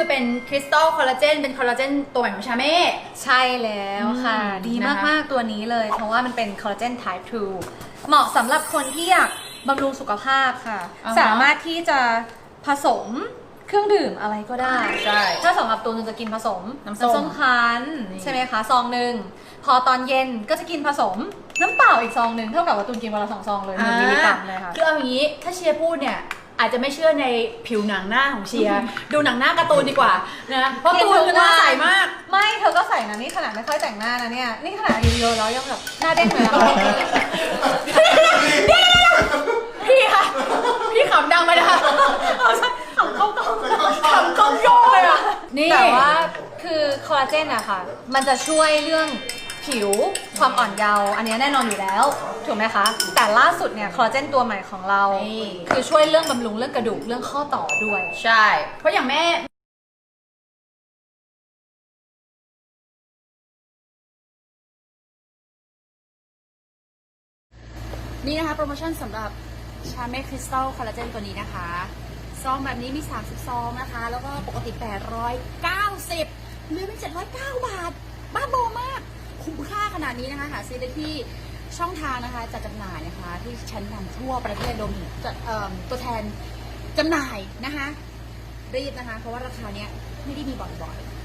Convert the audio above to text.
คือเป็นคริสตัลคอลลาเจนเป็นคอลลาเจนตัวใหม่ของชาเม่ ใช่แล้วค่ะ อืมดีนะคะ มากๆตัวนี้เลย เพราะว่ามันเป็นคอลลาเจน type 2 เหมาะสำหรับคนที่อยากบำรุงสุขภาพค่ะ อ่าฮะ สามารถที่จะผสมเครื่องดื่มอะไรก็ได้ ใช่ ถ้าสำหรับตูนจะกินผสมน้ำส้มคั้นนี่ ใช่ไหมคะซองหนึ่งพอตอนเย็นก็จะกินผสมน้ำเปล่าอีกซองหนึ่งเท่ากับว่าตูนกินวันละสองซองเลยหนึ่งมิลลิกรัมเลยค่ะ คือเอาอย่างนี้ถ้าเชียร์พูดเนี่ย อาจจะไม่เชื่อในผิวหนังหน้าของเชียร์ ดูหนังหน้าการ์ตูนดีกว่านะเพราะตูนคือหน้าใสมากไม่เธอก็ใส่นะนี่ขนาดไม่ค่อยแต่งหน้านะเนี่ย นี่ขนาดอายุเยอะแล้วยังแบบหน้าเด้งเลยนะพี่คะพี่ขำดังไปนะคะขำเข้ากล้องขำกล้องโยงเลยอะนี่แต่ว่าคือคอลลาเจนอะค่ะ มันจะช่วยเรื่อง ผิวความอ่อนเยาว์อันเนี้ยแน่นอนอยู่แล้ว ถูกไหมคะ แต่ล่าสุดเนี่ยคอลลาเจนตัวใหม่ของเรา นี่ คือช่วยเรื่องบำรุงเรื่องกระดูกเรื่องข้อต่อด้วย ใช่ เพราะอย่างแม่นี่นะคะ โปรโมชั่นสำหรับชาเม่คริสตัลคอลลาเจนตัวนี้นะคะซองแบบนี้มี 30ซองนะคะ แล้วก็ปกติ 890เหลือเป็น709 บาท บ้าโบมาก ขนาดนี้นะคะหาซื้อได้ที่ช่องทางนะคะจัดจำหน่ายนะคะที่ชั้นนำทั่วประเทศรวมถึงจะเอิ่มตัวแทนจำหน่ายนะคะรีบนะคะ เพราะว่าราคาเนี้ยไม่ได้มีบ่อยๆ